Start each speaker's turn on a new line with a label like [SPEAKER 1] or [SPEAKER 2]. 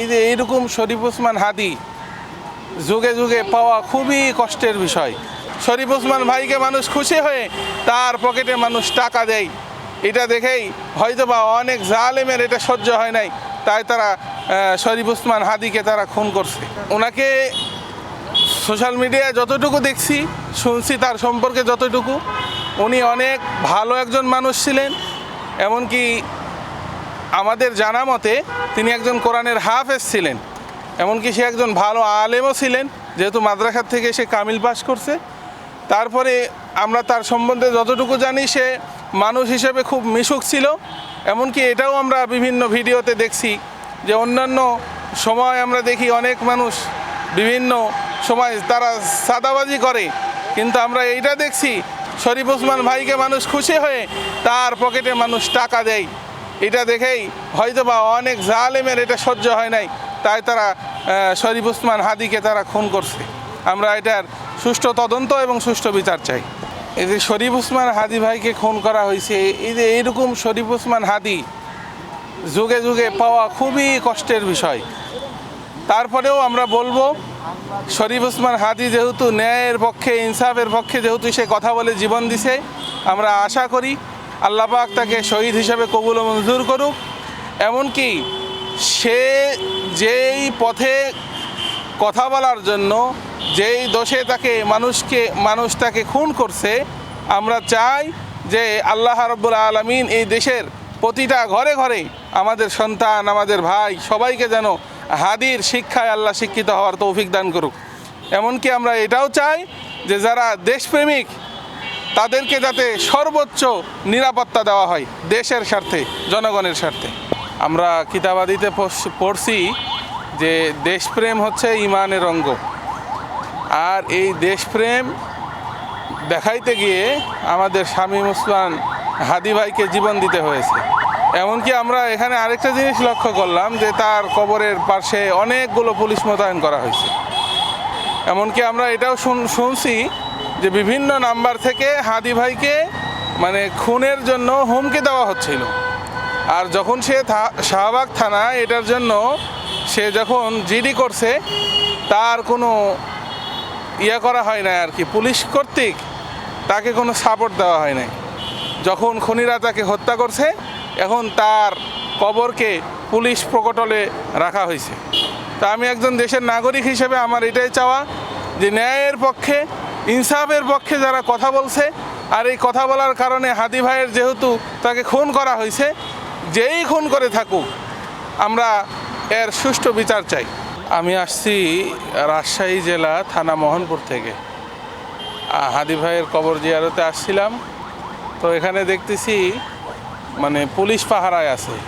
[SPEAKER 1] এই যে এইরকম শরীফ ওসমান হাদি যুগে যুগে পাওয়া খুবই কষ্টের বিষয়। শরীফ ওসমান ভাইকে মানুষ খুশি হয়ে তার পকেটে মানুষ টাকা দেয়। এটা দেখেই হয়তো বা অনেক জালেমের এটা সহ্য হয় নাই, তাই তারা শরীফ ওসমান হাদিকে তারা খুন করছে। ওনাকে সোশ্যাল মিডিয়ায় যতটুকু দেখছি, শুনছি তার সম্পর্কে যতটুকু, উনি অনেক ভালো একজন মানুষ ছিলেন, এমনকি আমাদের জানা মতে তিনি একজন কোরআনের হাফেজ ছিলেন, এমনকি সে একজন ভালো আলেমও ছিলেন, যেহেতু মাদ্রাসার থেকে সে কামিল পাস করছে। তারপরে আমরা তার সম্বন্ধে যতটুকু জানি, সে মানুষ হিসেবে খুব মিশুক ছিল, এমনকি এটাও আমরা বিভিন্ন ভিডিওতে দেখছি যে অন্যান্য সময় আমরা দেখি অনেক মানুষ বিভিন্ন সময় তারা সাদাবাজি করে, কিন্তু আমরা এইটা দেখছি, শরীফ ওসমান ভাইকে মানুষ খুশি হয়ে তার পকেটে মানুষ টাকা দেয়। এটা দেখেই হয়তো বা অনেক জালেমের এটা সহ্য হয় নাই, তাই তারা শরীফ উসমান হাদিকে তারা খুন করছে। আমরা এটার সুষ্ঠু তদন্ত এবং সুষ্ঠু বিচার চাই। এই যে শরীফ উসমান হাদি ভাইকে খুন করা হয়েছে, এই যে এইরকম শরীফ উসমান হাদি যুগে যুগে পাওয়া খুবই কষ্টের বিষয়। তারপরেও আমরা বলব, শরীফ উসমান হাদি যেহেতু ন্যায়ের পক্ষে, ইনসাফের পক্ষে যেহেতু সে কথা বলে জীবন দিছে, আমরা আশা করি আল্লাহ পাক তাকে শহীদ হিসাবে কবুল ও মঞ্জুর করুক। এমনকি সে যেই পথে কথা বলার জন্য, যেই দোষে তাকে মানুষকে, মানুষ তাকে খুন করছে, আমরা চাই যে আল্লাহ রব্বুল আলমিন এই দেশের প্রতিটা ঘরে ঘরে আমাদের সন্তান, আমাদের ভাই সবাইকে যেন হাদির শিক্ষায় আল্লাহ শিক্ষিত হওয়ার তৌফিক দান করুক। এমনকি আমরা এটাও চাই যে যারা দেশপ্রেমিক তাদেরকে যাতে সর্বোচ্চ নিরাপত্তা দেওয়া হয় দেশের স্বার্থে, জনগণের স্বার্থে। আমরা কিতাবাদিতে পড়ছি যে দেশপ্রেম হচ্ছে ইমানের অঙ্গ। আর এই দেশপ্রেম দেখাইতে গিয়ে আমাদের স্বামী মুসলমান হাদি ভাইকে জীবন দিতে হয়েছে। এমনকি আমরা এখানে আরেকটা জিনিস লক্ষ্য করলাম যে তার কবরের পাশে অনেকগুলো পুলিশ মোতায়েন করা হয়েছে। এমনকি আমরা এটাও শুন- শুনছি যে বিভিন্ন নাম্বার থেকে হাদি ভাইকে মানে খুনের জন্য হুমকি দেওয়া হচ্ছিল। আর যখন সে শাহবাগ থানা এটার জন্য সে যখন জিডি করছে, তার কোনো ইয়া করা হয় না আর কি। পুলিশ কর্তৃক তাকে কোনো সাপোর্ট দেওয়া হয় নাই। যখন খুনিরা তাকে হত্যা করছে, এখন তার কবরকে পুলিশ প্রকটলে রাখা হয়েছে। তা আমি একজন দেশের নাগরিক হিসেবে আমার এটাই চাওয়া যে ন্যায়ের পক্ষে ইনসাফের পক্ষে যারা কথা বলছে, আর এই কথা বলার কারণে হাদি ভাইয়ের যেহেতু তাকে খুন করা হয়েছে, যেই খুন করে থাকুক, আমরা এর সুষ্ঠু বিচার চাই। আমি আসছি রাজশাহী জেলা থানা মোহনপুর থেকে। হাদি ভাইয়ের কবর জিয়ারতে আসছিলাম। তো এখানে দেখতেছি মানে পুলিশ পাহারায় আছে।